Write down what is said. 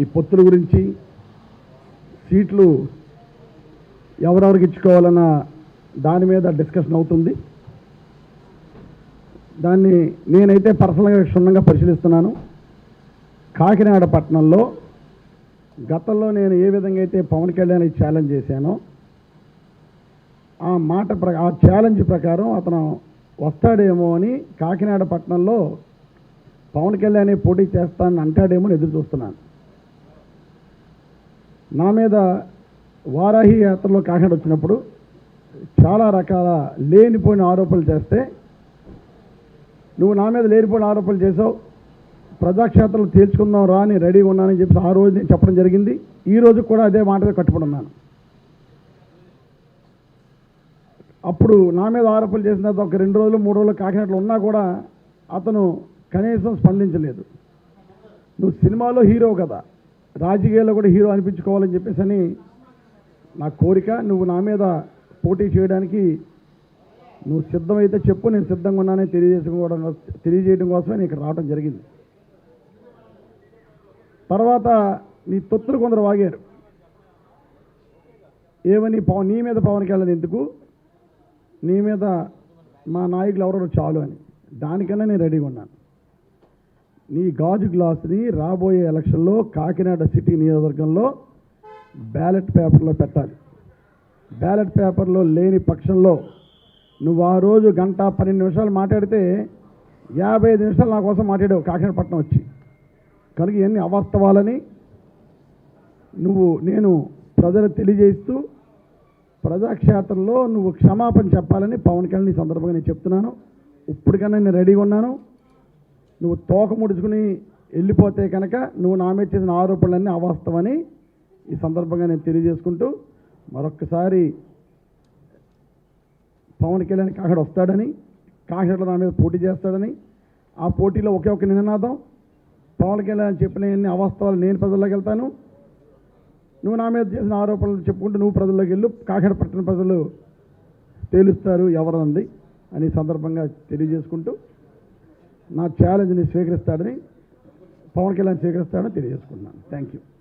ఈ పొత్తుల గురించి సీట్లు ఎవరెవరికి ఇచ్చుకోవాలన్న దాని మీద డిస్కషన్ అవుతుంది. దాన్ని నేనైతే పర్సనల్గా క్షుణ్ణంగా పరిశీలిస్తున్నాను. కాకినాడ పట్టణంలో గతంలో నేను ఏ విధంగా అయితే పవన్ కళ్యాణ్ ఛాలెంజ్ చేశానో ఆ మాట ప్ర ఆ ఛాలెంజ్ ప్రకారం అతను వస్తాడేమో అని కాకినాడ పట్టణంలో పవన్ కళ్యాణ్ పోటీ చేస్తానని అంటాడేమో ఎదురు చూస్తున్నాను. నా మీద వారాహి యాత్రలో కాకినాడ వచ్చినప్పుడు చాలా రకాల లేనిపోయిన ఆరోపణలు చేస్తే నువ్వు నా మీద లేనిపోయిన ఆరోపణలు చేసావు ప్రజాక్షేత్రంలో తేల్చుకుందాం రా అని రెడీగా ఉన్నానని చెప్పి ఆ రోజు నేను చెప్పడం జరిగింది. ఈ రోజు కూడా అదే మాట కట్టుబడి ఉన్నాను. అప్పుడు నా మీద ఆరోపణలు చేసిన తర్వాత ఒక రెండు రోజులు మూడు రోజులు కాకినాడలో ఉన్నా కూడా అతను కనీసం స్పందించలేదు. నువ్వు సినిమాలో హీరో కదా. రాజకీయాల్లో కూడా హీరో అనిపించుకోవాలని చెప్పేసి అని నా కోరిక. నువ్వు నా మీద పోటీ చేయడానికి నువ్వు సిద్ధమైతే చెప్పు నేను సిద్ధంగా ఉన్నానని తెలియజేసుకోవడం తెలియజేయడం కోసమే నేను ఇక్కడ రావడం జరిగింది. తర్వాత నీ తొత్తులు కొందరు వాగారు. ఏమని పవన్ నీ మీద పవన్ కళ్యాణ్ ఎందుకు? నీ మీద మా నాయకులు ఎవరో చాలు అని. దానికన్నా నేను రెడీగా ఉన్నాను. నీ గాజు గ్లాస్ని రాబోయే ఎలక్షన్లో కాకినాడ సిటీ నియోజకవర్గంలో బ్యాలెట్ పేపర్లో పెట్టాలి. బ్యాలెట్ పేపర్లో లేని పక్షంలో నువ్వు ఆ రోజు గంట పన్నెండు నిమిషాలు మాట్లాడితే యాభై ఐదు నిమిషాలు నా కోసం మాట్లాడావు కాకినాడ పట్టణం వచ్చి. కనుక ఇవన్నీ అవాస్తవాలని నువ్వు నేను ప్రజలు తెలియజేస్తూ ప్రజాక్షేత్రంలో నువ్వు క్షమాపణ చెప్పాలని పవన్ కళ్యాణ్ ఈ సందర్భంగా నేను చెప్తున్నాను. ఇప్పటికన్నా నేను రెడీగా ఉన్నాను. నువ్వు తోక ముడుచుకుని వెళ్ళిపోతే కనుక నువ్వు నా మీద చేసిన ఆరోపణలన్నీ అవాస్తవని ఈ సందర్భంగా నేను తెలియజేసుకుంటూ మరొక్కసారి పవన్ కళ్యాణ్ కాకడ వస్తాడని కాకినాడలో నా మీద పోటీ చేస్తాడని ఆ పోటీలో ఒకే ఒక నినాదం. పవన్ కళ్యాణ్ చెప్పిన అన్ని అవాస్తవాలు నేను ప్రజల్లోకి వెళ్తాను. నువ్వు నా మీద చేసిన ఆరోపణలు చెప్పుకుంటూ నువ్వు ప్రజల్లోకి వెళ్ళు. కాకినాడ పట్టణ ప్రజలు తేలుస్తారు ఎవరంది అని సందర్భంగా తెలియజేసుకుంటూ నా ఛాలెంజ్ని స్వీకరిస్తాడని పవన్ కళ్యాణ్ స్వీకరిస్తాడని తెలియజేసుకున్నాను థ్యాంక్ యూ